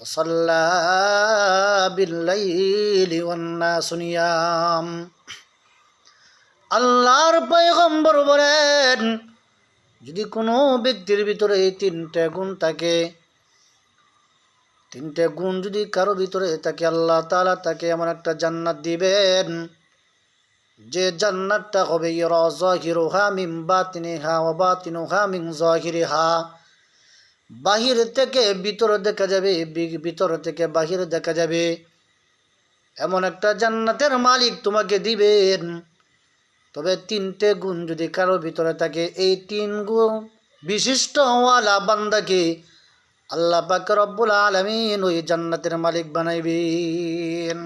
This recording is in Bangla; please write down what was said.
وصلى بالليل والناس نيام আল্লাহর পয়গম্বর বলেন যদি কোনো ব্যক্তির ভিতরে এই তিনটে গুণ থাকে তিনটে গুণ যদি কারো ভিতরে থাকে আল্লাহ তাআলা তাকে এমন একটা জান্নাত দিবেন যে জান্নাতটা হবে ইরা জাহিরুহা মিন বাতিনিহা ওয়া বাতিনুহা মিন জাহিরিহা বাহির থেকে ভিতর দেখা যাবে ভিতর থেকে বাহির দেখা যাবে। এমন একটা জান্নাতের মালিক তোমাকে দিবেন। তবে তিনটে গুণ যদি কারও ভিতরে থাকে, এই তিন গুণ বিশিষ্ট ওয়ালা বান্দাকে আল্লাহ পাক রব্বুল আলামিন ওই জান্নাতের মালিক বানাইবেন।